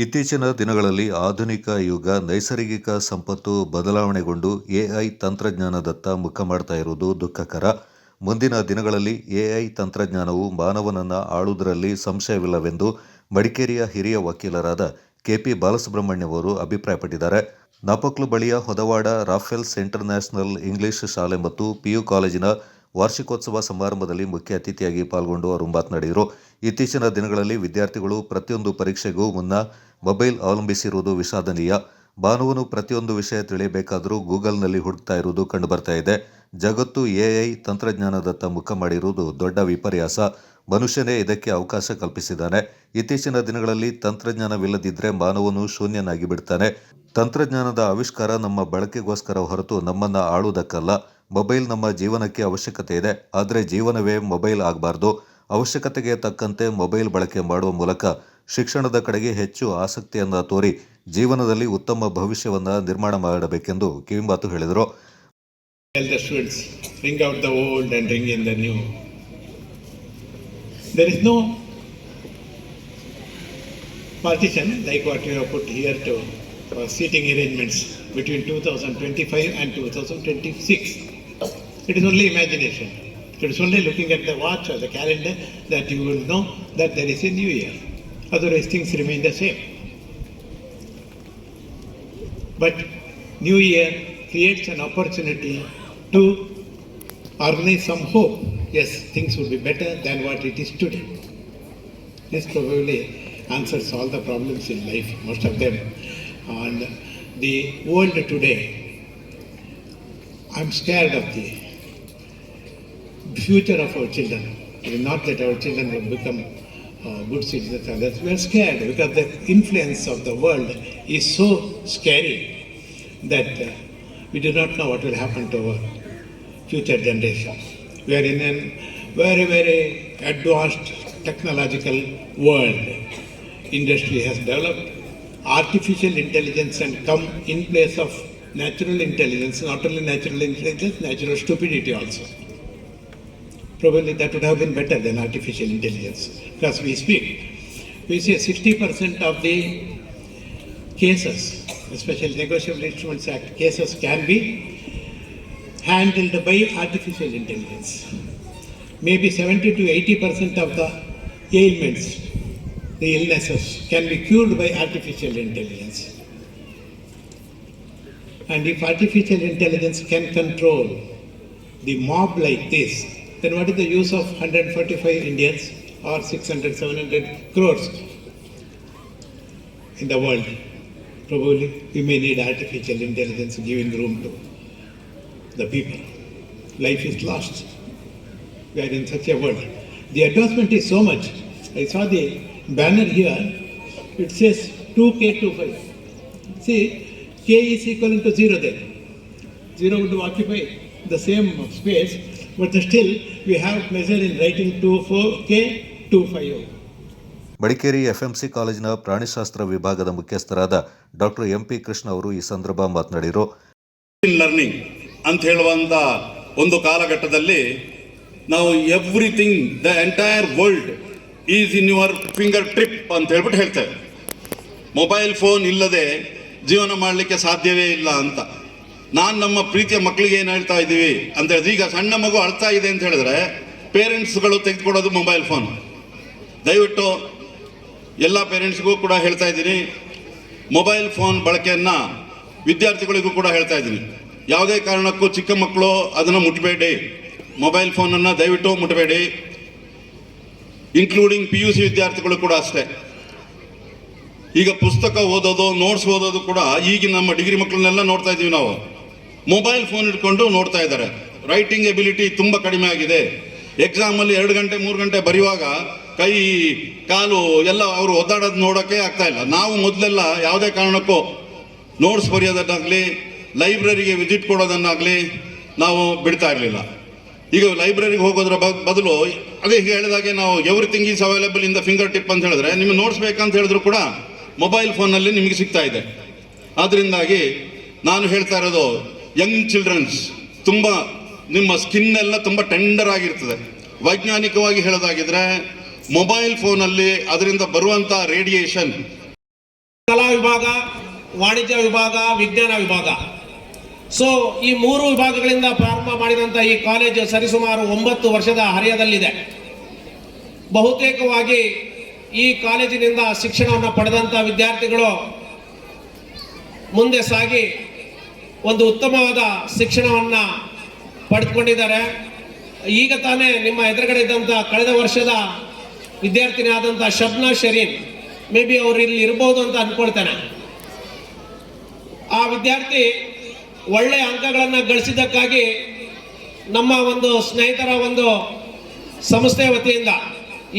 ಇತ್ತೀಚಿನ ದಿನಗಳಲ್ಲಿ ಆಧುನಿಕ ಯುಗ, ನೈಸರ್ಗಿಕ ಸಂಪತ್ತು ಬದಲಾವಣೆಗೊಂಡು ಎಐ ತಂತ್ರಜ್ಞಾನದತ್ತ ಮುಖ ಮಾಡ್ತಾ ಇರುವುದು ದುಃಖಕರ. ಮುಂದಿನ ದಿನಗಳಲ್ಲಿ ಎಐ ತಂತ್ರಜ್ಞಾನವು ಮಾನವನನ್ನು ಆಳುವುದರಲ್ಲಿ ಸಂಶಯವಿಲ್ಲವೆಂದು ಮಡಿಕೇರಿಯ ಹಿರಿಯ ವಕೀಲರಾದ ಕೆಪಿ ಬಾಲಸುಬ್ರಹ್ಮಣ್ಯ ಅವರು ಅಭಿಪ್ರಾಯಪಟ್ಟಿದ್ದಾರೆ. ನಾಪಕ್ಲು ಬಳಿಯ ಹೊದವಾಡ ರಾಫೆಲ್ಸ್ ಇಂಟರ್ನ್ಯಾಷನಲ್ ಇಂಗ್ಲಿಷ್ ಶಾಲೆ ಮತ್ತು ಪಿಯು ಕಾಲೇಜಿನ ವಾರ್ಷಿಕೋತ್ಸವ ಸಮಾರಂಭದಲ್ಲಿ ಮುಖ್ಯ ಅತಿಥಿಯಾಗಿ ಪಾಲ್ಗೊಂಡು ಅವರು ಮಾತನಾಡಿದರು. ಇತ್ತೀಚಿನ ದಿನಗಳಲ್ಲಿ ವಿದ್ಯಾರ್ಥಿಗಳು ಪ್ರತಿಯೊಂದು ಪರೀಕ್ಷೆಗೂ ಮುನ್ನ ಮೊಬೈಲ್ ಅವಲಂಬಿಸಿರುವುದು ವಿಷಾದನೀಯ. ಭಾನುವನು ಪ್ರತಿಯೊಂದು ವಿಷಯ ತಿಳಿಯಬೇಕಾದರೂ ಗೂಗಲ್ನಲ್ಲಿ ಹುಡುಕ್ತಾ ಇರುವುದು ಕಂಡುಬರ್ತಾ ಇದೆ. ಜಗತ್ತು ಎಐ ತಂತ್ರಜ್ಞಾನದತ್ತ ಮುಖ ಮಾಡಿರುವುದು ದೊಡ್ಡ ವಿಪರ್ಯಾಸ. ಮನುಷ್ಯನೇ ಇದಕ್ಕೆ ಅವಕಾಶ ಕಲ್ಪಿಸಿದ್ದಾನೆ. ಇತ್ತೀಚಿನ ದಿನಗಳಲ್ಲಿ ತಂತ್ರಜ್ಞಾನವಿಲ್ಲದಿದ್ದರೆ ಮಾನವನು ಶೂನ್ಯನಾಗಿ ಬಿಡ್ತಾನೆ ತಂತ್ರಜ್ಞಾನದ ಆವಿಷ್ಕಾರ ನಮ್ಮ ಬಳಕೆಗೋಸ್ಕರ ಹೊರತು ನಮ್ಮನ್ನು ಆಳುವುದಕ್ಕಲ್ಲ. ಮೊಬೈಲ್ ನಮ್ಮ ಜೀವನಕ್ಕೆ ಅವಶ್ಯಕತೆ ಇದೆ. ಆದರೆ ಜೀವನವೇ ಮೊಬೈಲ್ ಆಗಬಾರ್ದು. ಅವಶ್ಯಕತೆಗೆ ತಕ್ಕಂತೆ ಮೊಬೈಲ್ ಬಳಕೆ ಮಾಡುವ ಮೂಲಕ ಶಿಕ್ಷಣದ ಕಡೆಗೆ ಹೆಚ್ಚು ಆಸಕ್ತಿಯನ್ನು ತೋರಿ ಜೀವನದಲ್ಲಿ ಉತ್ತಮ ಭವಿಷ್ಯವನ್ನು ನಿರ್ಮಾಣ ಮಾಡಬೇಕೆಂದು ಕಿವಿಮಾತು ಹೇಳಿದರು. Partition like what you have put here to uh, seating arrangements between 2025 and 2026 It is only imagination. It is only looking at the watch or the calendar that you will know that there is a new year. Otherwise, things remain the same. But New Year creates an opportunity to organize some hope. Yes, things will be better than what it is today. This probably answers all the problems in life, most of them. And the world today, I'm scared of the future of our children. Not that our children will become uh, good citizens and others. We are scared because the influence of the world is so scary that uh, we do not know what will happen to our future generations. We are in a very, very advanced technological world. Industry has developed. Artificial intelligence can come in place of natural intelligence, not only natural intelligence, natural stupidity also. Probably that would have been better than artificial intelligence because we speak. We say 60% of the cases, especially Negotiable Instruments Act cases, can be handled by artificial intelligence. Maybe 70 to 80 percent of the ailments, the illnesses, can be cured by artificial intelligence. And if artificial intelligence can control the mob like this, then what is the use of 145 Indians or 600, 700 crores in the world? Probably we may need artificial intelligence giving room to the people. Life is lost. We are in such a world. The advancement is so much. I saw the banner here. It says 2K25. See, K is equal to 0 there. 0 would occupy the same space, but still we have measured in writing 24K250. Madikeri FMC ಕಾಲೇಜಿನ ಪ್ರಾಣಿಶಾಸ್ತ್ರ ವಿಭಾಗದ ಮುಖ್ಯಸ್ಥರಾದ doctor MP Krishna ಅವರು ಈ ಸಂದರ್ಭ ಮಾತನಾಡಿದರು in learning ಅಂತ ಹೇಳುವಂತ ಒಂದು ಕಾಲಘಟ್ಟದಲ್ಲಿ ನಾವು everything the entire world is in your finger trip ಅಂತ ಹೇಳ್ಬಿಟ್ಟು ಹೇಳ್ತೇವೆ. ಮೊಬೈಲ್ ಫೋನ್ ಇಲ್ಲದೆ ಜೀವನ ಮಾಡಲಿಕ್ಕೆ ಸಾಧ್ಯವೇ ಇಲ್ಲ ಅಂತ. ನಾನು ನಮ್ಮ ಪ್ರೀತಿಯ ಮಕ್ಕಳಿಗೆ ಏನು ಹೇಳ್ತಾ ಇದ್ದೀವಿ ಅಂತ ಹೇಳಿದ್ರೆ, ಈಗ ಸಣ್ಣ ಮಗು ಅಳ್ತಾ ಇದೆ ಅಂತ ಹೇಳಿದ್ರೆ, ಪೇರೆಂಟ್ಸ್ಗಳು ತೆಗೆದುಕೊಡೋದು ಮೊಬೈಲ್ ಫೋನ್. ದಯವಿಟ್ಟು ಎಲ್ಲ ಪೇರೆಂಟ್ಸ್ಗೂ ಕೂಡ ಹೇಳ್ತಾ ಇದ್ದೀನಿ, ಮೊಬೈಲ್ ಫೋನ್ ಬಳಕೆಯನ್ನು ವಿದ್ಯಾರ್ಥಿಗಳಿಗೂ ಕೂಡ ಹೇಳ್ತಾ ಇದ್ದೀನಿ. ಯಾವುದೇ ಕಾರಣಕ್ಕೂ ಚಿಕ್ಕ ಮಕ್ಕಳು ಅದನ್ನು ಮುಟ್ಟಬೇಡಿ ಮೊಬೈಲ್ ಫೋನನ್ನು ದಯವಿಟ್ಟು ಮುಟ್ಟಬೇಡಿ ಇನ್ಕ್ಲೂಡಿಂಗ್ ಪಿ ಯು ಸಿ ವಿದ್ಯಾರ್ಥಿಗಳು ಕೂಡ ಅಷ್ಟೇ. ಈಗ ಪುಸ್ತಕ ಓದೋದು ನೋಟ್ಸ್ ಓದೋದು ಕೂಡ ಈಗಿನ ನಮ್ಮ ಡಿಗ್ರಿ ಮಕ್ಕಳನ್ನೆಲ್ಲ ನೋಡ್ತಾ ಇದ್ದೀವಿ ನಾವು. ಮೊಬೈಲ್ ಫೋನ್ ಇಟ್ಕೊಂಡು ನೋಡ್ತಾ ಇದ್ದಾರೆ. ರೈಟಿಂಗ್ ಎಬಿಲಿಟಿ ತುಂಬ ಕಡಿಮೆ ಆಗಿದೆ. ಎಕ್ಸಾಮಲ್ಲಿ ಎರಡು ಗಂಟೆ, ಮೂರು ಗಂಟೆ ಬರೆಯುವಾಗ ಕೈ, ಕಾಲು ಎಲ್ಲ ಅವರು ಒದ್ದಾಡೋದು ನೋಡೋಕ್ಕೆ ಆಗ್ತಾ ಇಲ್ಲ. ನಾವು ಮೊದಲೆಲ್ಲ ಯಾವುದೇ ಕಾರಣಕ್ಕೂ ನೋಟ್ಸ್ ಬರೆಯೋದನ್ನಾಗಲಿ ಲೈಬ್ರರಿಗೆ ವಿಸಿಟ್ ಕೊಡೋದನ್ನಾಗಲಿ ನಾವು ಬಿಡ್ತಾ ಇರಲಿಲ್ಲ. ಈಗ ಲೈಬ್ರರಿಗೆ ಹೋಗೋದ್ರ ಬದಲು ಅದೇ ಹೇಳಿದಾಗೆ ನಾವು everything is available in the finger tip ಅಂತ ಹೇಳಿದ್ರೆ ನಿಮಗೆ ನೋಟ್ಸ್ ಬೇಕಂತ ಹೇಳಿದ್ರು ಕೂಡ ಮೊಬೈಲ್ ಫೋನಲ್ಲಿ ನಿಮಗೆ ಸಿಗ್ತಾ ಇದೆ. ಆದ್ರಿಂದಾಗಿ ನಾನು ಹೇಳ್ತಾ ಇರೋದು ಯಂಗ್ ಚಿಲ್ಡ್ರನ್ಸ್ ತುಂಬ ನಿಮ್ಮ ಸ್ಕಿನ್ ಎಲ್ಲ ತುಂಬ ಟೆಂಡರ್ ಆಗಿರ್ತದೆ. ವೈಜ್ಞಾನಿಕವಾಗಿ ಹೇಳೋದಾಗಿದ್ರೆ ಮೊಬೈಲ್ ಫೋನಲ್ಲಿ ಅದರಿಂದ ಬರುವಂಥ ರೇಡಿಯೇಷನ್ ಕಲಾ ವಿಭಾಗ, ವಾಣಿಜ್ಯ ವಿಭಾಗ, ವಿಜ್ಞಾನ ವಿಭಾಗ. ಸೊ ಈ ಮೂರು ವಿಭಾಗಗಳಿಂದ ಪ್ರಾರಂಭ ಮಾಡಿದಂಥ ಈ ಕಾಲೇಜು ಸರಿಸುಮಾರು ಒಂಬತ್ತು ವರ್ಷದ ಹರಿಯದಲ್ಲಿದೆ. ಬಹುತೇಕವಾಗಿ ಈ ಕಾಲೇಜಿನಿಂದ ಶಿಕ್ಷಣವನ್ನು ಪಡೆದಂಥ ವಿದ್ಯಾರ್ಥಿಗಳು ಮುಂದೆ ಸಾಗಿ ಒಂದು ಉತ್ತಮವಾದ ಶಿಕ್ಷಣವನ್ನು ಪಡೆದುಕೊಂಡಿದ್ದಾರೆ ಈಗ ತಾನೇ ನಿಮ್ಮ ಎದುರುಗಡೆ ಇದ್ದಂಥ ಕಳೆದ ವರ್ಷದ ವಿದ್ಯಾರ್ಥಿನಿ ಆದಂಥ ಶಬ್ನಾ ಶರೀನ್, ಮೇ ಬಿ ಅವ್ರು ಇಲ್ಲಿ ಇರ್ಬೋದು ಅಂತ ಅಂದ್ಕೊಳ್ತೇನೆ ಆ ವಿದ್ಯಾರ್ಥಿ ಒಳ್ಳೆಯ ಅಂಕಗಳನ್ನು ಗಳಿಸಿದ್ದಕ್ಕಾಗಿ ನಮ್ಮ ಒಂದು ಸ್ನೇಹಿತರ ಒಂದು ಸಂಸ್ಥೆ ವತಿಯಿಂದ,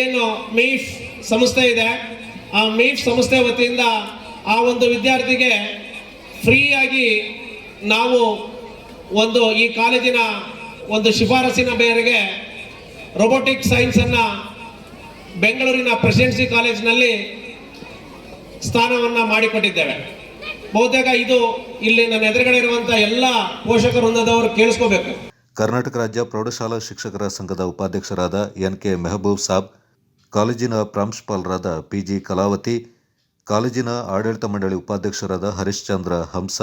ಏನು ಮೀಫ್ ಸಂಸ್ಥೆ ಇದೆ, ಆ ಮೀಫ್ ಸಂಸ್ಥೆ ವತಿಯಿಂದ ಆ ಒಂದು ವಿದ್ಯಾರ್ಥಿಗೆ ಫ್ರೀಯಾಗಿ ನಾವು ಒಂದು ಈ ಕಾಲೇಜಿನ ಒಂದು ಶಿಫಾರಸಿನ ಮೇರೆಗೆ ರೊಬೋಟಿಕ್ ಸೈನ್ಸನ್ನು ಬೆಂಗಳೂರಿನ ಪ್ರೆಸಿಡೆನ್ಸಿ ಕಾಲೇಜಿನಲ್ಲಿ ಸ್ಥಾನವನ್ನು ಮಾಡಿಕೊಟ್ಟಿದ್ದೇವೆ. ಬಹುತೇಕ ಇದು ಇಲ್ಲಿ ನನ್ನ ಎದುರುಗಡೆ ಇರುವಂಥ ಎಲ್ಲ ಪೋಷಕರು ವೃಂದದವರು ಕೇಳಿಸ್ಕೋಬೇಕು. ಕರ್ನಾಟಕ ರಾಜ್ಯ ಪ್ರೌಢಶಾಲಾ ಶಿಕ್ಷಕರ ಸಂಘದ ಉಪಾಧ್ಯಕ್ಷರಾದ ಎನ್ ಕೆ ಮೆಹಬೂಬ್ ಸಾಬ್, ಕಾಲೇಜಿನ ಪ್ರಾಂಶುಪಾಲರಾದ ಪಿ ಜಿ ಕಲಾವತಿ, ಕಾಲೇಜಿನ ಆಡಳಿತ ಮಂಡಳಿ ಉಪಾಧ್ಯಕ್ಷರಾದ ಹರಿಶ್ಚಂದ್ರ ಹಂಸ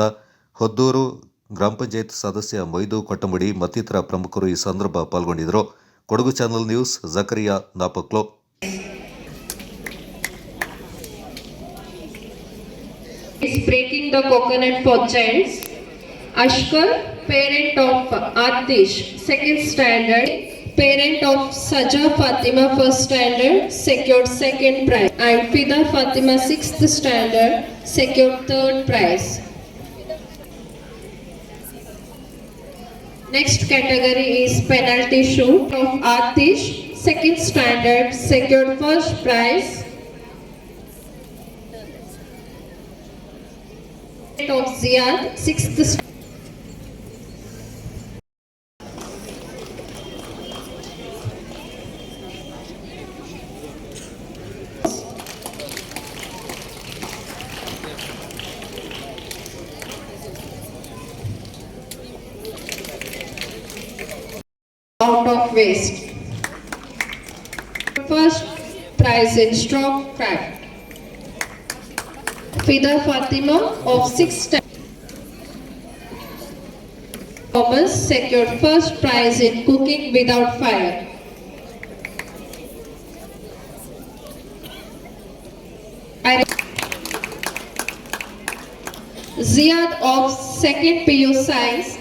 ಹೊದ್ದೂರು ಗ್ರಾಮ ಪಂಚಾಯತ್ ಸದಸ್ಯ ಮೈದು ಕೊಟ್ಟಮಡಿ ಮತ್ತಿತರ ಪ್ರಮುಖರು ಈ ಸಂದರ್ಭ ಪಾಲ್ಗೊಂಡಿದ್ದರು Kodagu channel news Zakariya Napoklu breaking the coconut for childs. Ashkar, parent of Adish, second standard. Parent of Saja Fatima, first standard, secured second prize. And Fida Fatima, sixth standard, secured third prize. Next category is penalty shoot of Atish, second standard, secured first prize. of Ziad, sixth out of waste. First prize in strong craft. Fida Fatima of 6th Thomas secured first prize in cooking without fire. Ziad of 2nd PU Science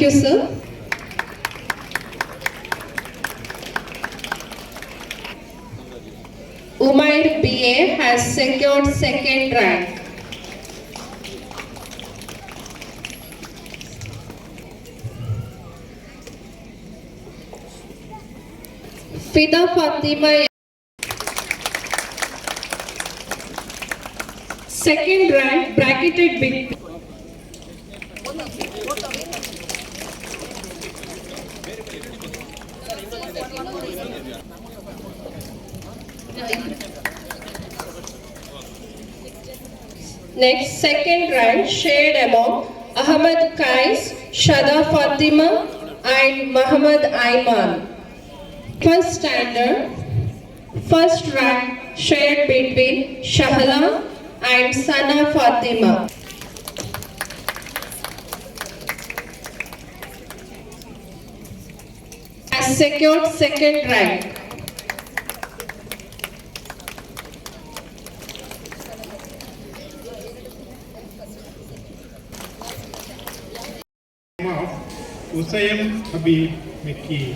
You, sir. Umair BA has secured second rank. Fida Fatima second rank bracketed between Next, second rank shared among Ahmad Kais, Shada Fatima and Muhammad Aiman. First standard, first rank shared between Shahla and Sana Fatima. Has secured second rank. Usaim Habib Mekki.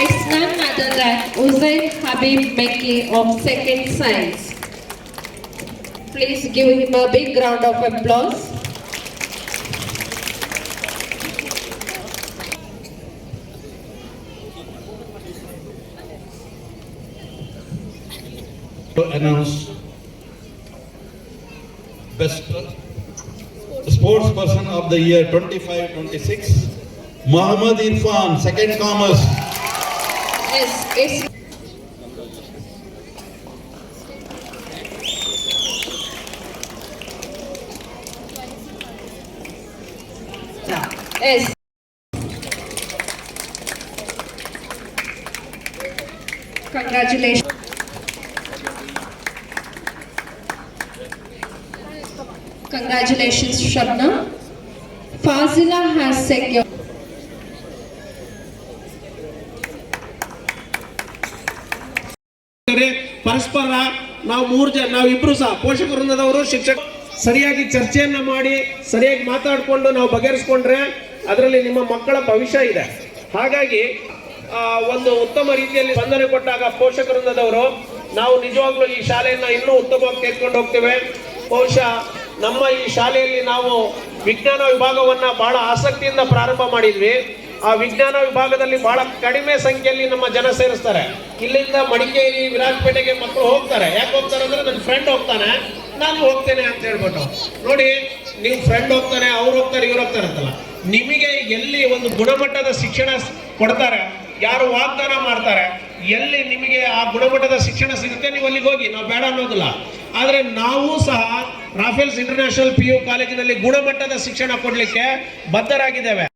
It's none other than Uzair Habib Mekki of Second Science. Please give him a big round of applause. announced best sports person of the year 25-26, Muhammad Irfan, second commerce. Yes, yes. Yes. Congratulations. Congratulations, Shabna. Fazila has secured. ಪರಸ್ಪರ ನಾವು ಮೂರು ಜನ ನಾವಿಬ್ರು ಸಹ ಪೋಷಕ ವೃಂದದವರು ಶಿಕ್ಷಕ ಸರಿಯಾಗಿ ಚರ್ಚೆಯನ್ನ ಮಾಡಿ ಸರಿಯಾಗಿ ಮಾತಾಡಿಕೊಂಡು ನಾವು ಬಗೆಹರಿಸ್ಕೊಂಡ್ರೆ ಅದರಲ್ಲಿ ನಿಮ್ಮ ಮಕ್ಕಳ ಭವಿಷ್ಯ ಇದೆ ಹಾಗಾಗಿ ಒಂದು ಉತ್ತಮ ರೀತಿಯಲ್ಲಿ ಸ್ಪಂದನೆ ಕೊಟ್ಟಾಗ ಪೋಷಕ ವೃಂದದವರು ನಾವು ನಿಜವಾಗ್ಲೂ ಈ ಶಾಲೆಯನ್ನ ಇನ್ನೂ ಉತ್ತಮವಾಗಿ ತೆಗೆದುಕೊಂಡು ಹೋಗ್ತೇವೆ ಬಹುಶಃ ನಮ್ಮ ಈ ಶಾಲೆಯಲ್ಲಿ ನಾವು ವಿಜ್ಞಾನ ವಿಭಾಗವನ್ನ ಬಹಳ ಆಸಕ್ತಿಯಿಂದ ಪ್ರಾರಂಭ ಮಾಡಿದ್ವಿ. ಆ ವಿಜ್ಞಾನ ವಿಭಾಗದಲ್ಲಿ ಬಹಳ ಕಡಿಮೆ ಸಂಖ್ಯೆಯಲ್ಲಿ ನಮ್ಮ ಜನ ಸೇರಿಸ್ತಾರೆ. ಇಲ್ಲಿಂದ ಮಡಿಕೇರಿ, ವಿರಾಜಪೇಟೆಗೆ ಮಕ್ಕಳು ಹೋಗ್ತಾರೆ. ಯಾಕೆ ಹೋಗ್ತಾರೆ ಅಂದ್ರೆ ನನ್ನ ಫ್ರೆಂಡ್ ಹೋಗ್ತಾನೆ. ನಾನು ಹೋಗ್ತೇನೆ ಅಂತ ಹೇಳ್ಬಿಟ್ಟು. ನೋಡಿ, ನೀವು ಫ್ರೆಂಡ್ ಹೋಗ್ತಾನೆ, ಅವ್ರು ಹೋಗ್ತಾರೆ, ಇವ್ರು ಹೋಗ್ತಾರೆ ಅಂತಲ್ಲ. ನಿಮಗೆ ಎಲ್ಲಿ ಒಂದು ಗುಣಮಟ್ಟದ ಶಿಕ್ಷಣ ಕೊಡ್ತಾರೆ, ಯಾರು ವಾಗ್ದಾನ ಮಾಡ್ತಾರೆ, ಎಲ್ಲಿ ನಿಮಗೆ ಆ ಗುಣಮಟ್ಟದ ಶಿಕ್ಷಣ ಸಿಗುತ್ತೆ, ನೀವು ಅಲ್ಲಿಗೆ ಹೋಗಿ. ನಾವು ಬೇಡ ಅನ್ನೋದಿಲ್ಲ. ಆದರೆ ನಾವು ಸಹ ರಾಫೆಲ್ಸ್ ಇಂಟರ್ನ್ಯಾಷನಲ್ ಪಿ ಯು ಕಾಲೇಜಿನಲ್ಲಿ ಗುಣಮಟ್ಟದ ಶಿಕ್ಷಣ ಕೊಡಲಿಕ್ಕೆ ಬದ್ಧರಾಗಿದ್ದೇವೆ.